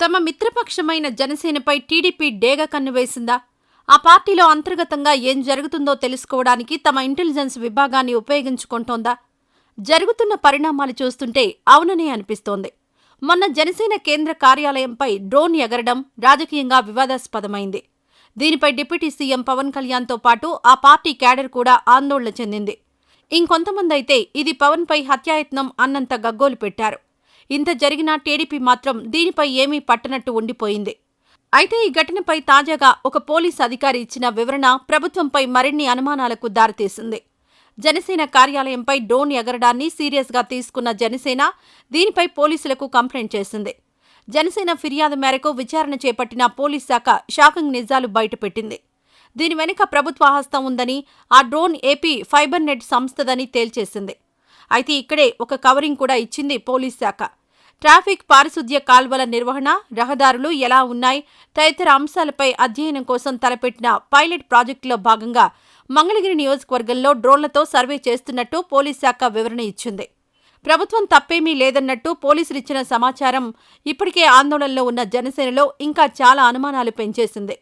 తమ మిత్రపక్షమైన జనసేనపై టీడీపీ డేగ కన్నువేసిందా ఆ పార్టీలో అంతర్గతంగా ఏం జరుగుతుందో తెలుసుకోవడానికి తమ ఇంటెలిజెన్స్ విభాగాన్ని ఉపయోగించుకుంటోందా? జరుగుతున్న పరిణామాలు చూస్తుంటే అవుననే అనిపిస్తోంది. మొన్న జనసేన కేంద్ర కార్యాలయంపై డ్రోన్ ఎగరడం రాజకీయంగా వివాదాస్పదమైంది. దీనిపై డిప్యూటీ సీఎం పవన్ కళ్యాణ్తో పాటు ఆ పార్టీ క్యాడర్ కూడా ఆందోళన చెందింది. ఇంకొంతమంది అయితే ఇది పవన్పై హత్యాయత్నం అన్నంత గగ్గోలు పెట్టారు. ఇంత జరిగినా టీడీపీ మాత్రం దీనిపై ఏమీ పట్టనట్టు ఉండిపోయింది. అయితే ఈ ఘటనపై తాజాగా ఒక పోలీస్ అధికారి ఇచ్చిన వివరణ ప్రభుత్వంపై మరిన్ని అనుమానాలకు దారితీసింది. జనసేన కార్యాలయంపై డ్రోన్ ఎగరడాన్ని సీరియస్గా తీసుకున్న జనసేన దీనిపై పోలీసులకు కంప్లైంట్ చేసింది. జనసేన ఫిర్యాదు మేరకు విచారణ చేపట్టిన పోలీస్ శాఖ షాకింగ్ నిజాలు బయటపెట్టింది. దీని వెనుక ప్రభుత్వ హస్తం ఉందని ఆ డ్రోన్ ఏపీ ఫైబర్ నెట్ సంస్థదని తేల్చేసింది. అయితే ఇక్కడే ఒక కవరింగ్ కూడా ఇచ్చింది పోలీస్ శాఖ. ట్రాఫిక్ పారిశుద్ధ్య కాల్వల నిర్వహణ రహదారులు ఎలా ఉన్నాయి తదితర అంశాలపై అధ్యయనం కోసం తలపెట్టిన పైలట్ ప్రాజెక్టులో భాగంగా మంగళగిరి నియోజకవర్గంలో డ్రోన్లతో సర్వే చేస్తున్నట్టు పోలీస్ శాఖ వివరణ ఇచ్చింది. ప్రభుత్వం తప్పేమీ లేదన్నట్టు పోలీసులిచ్చిన సమాచారం ఇప్పటికే ఆందోళనలో ఉన్న జనసేనలో ఇంకా చాలా అనుమానాలు పెంచేసింది.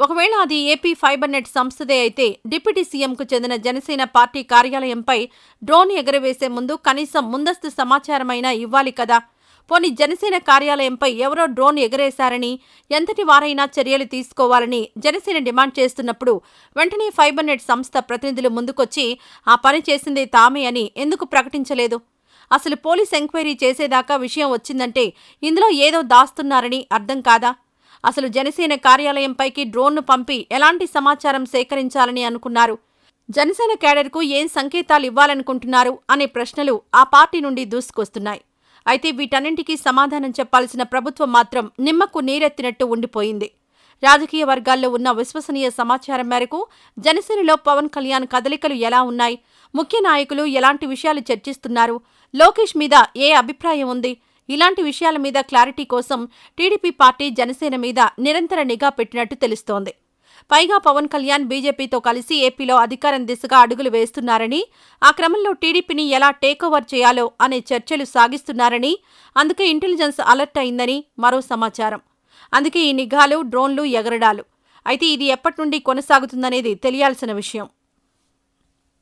ఒకవేళ అది ఏపీ ఫైబర్ నెట్ సంస్థదే అయితే డిప్యూటీ సీఎంకు చెందిన జనసేన పార్టీ కార్యాలయంపై డ్రోన్ ఎగరవేసే ముందు కనీసం ముందస్తు సమాచారమైనా ఇవ్వాలి కదా? పోనీ జనసేన కార్యాలయంపై ఎవరో డ్రోన్ ఎగరేశారని ఎంతటి వారైనా చర్యలు తీసుకోవాలని జనసేన డిమాండ్ చేస్తున్నప్పుడు వెంటనే ఫైబర్ నెట్ సంస్థ ప్రతినిధులు ముందుకొచ్చి ఆ పని చేసిందే తామే అని ఎందుకు ప్రకటించలేదు? అసలు పోలీస్ ఎంక్వైరీ చేసేదాకా విషయం వచ్చిందంటే ఇందులో ఏదో దాస్తున్నారని అర్థం కాదా? అసలు జనసేన కార్యాలయంపైకి డ్రోన్ను పంపి ఎలాంటి సమాచారం సేకరించాలని అనుకున్నారు. జనసేన క్యాడర్కు ఏం సంకేతాలు ఇవ్వాలనుకుంటున్నారు అనే ప్రశ్నలు ఆ పార్టీ నుండి దూసుకొస్తున్నాయి. అయితే వీటన్నింటికీ సమాధానం చెప్పాల్సిన ప్రభుత్వం మాత్రం నిమ్మకు నీరెత్తినట్టు ఉండిపోయింది. రాజకీయ వర్గాల్లో ఉన్న విశ్వసనీయ సమాచారం మేరకు జనసేనలో పవన్ కళ్యాణ్ కదలికలు ఎలా ఉన్నాయి? ముఖ్య నాయకులు ఎలాంటి విషయాలు చర్చిస్తున్నారు? లోకేష్ మీద ఏ అభిప్రాయం ఉంది? ఇలాంటి విషయాల మీద క్లారిటీ కోసం టీడీపీ పార్టీ జనసేన మీద నిరంతర నిఘా పెట్టినట్టు తెలుస్తోంది. పైగా పవన్ కళ్యాణ్ బీజేపీతో కలిసి ఏపీలో అధికారం దిశగా అడుగులు వేస్తున్నారని ఆ క్రమంలో టీడీపీని ఎలా టేకోవర్ చేయాలో అనే చర్చలు సాగిస్తున్నారని అందుకే ఇంటెలిజెన్స్ అలర్ట్ అయిందని మరో సమాచారం. అందుకే ఈ నిఘాలు డ్రోన్లు ఎగరడాలు. అయితే ఇది ఎప్పటి నుండి కొనసాగుతుందనేది తెలియాల్సిన విషయం.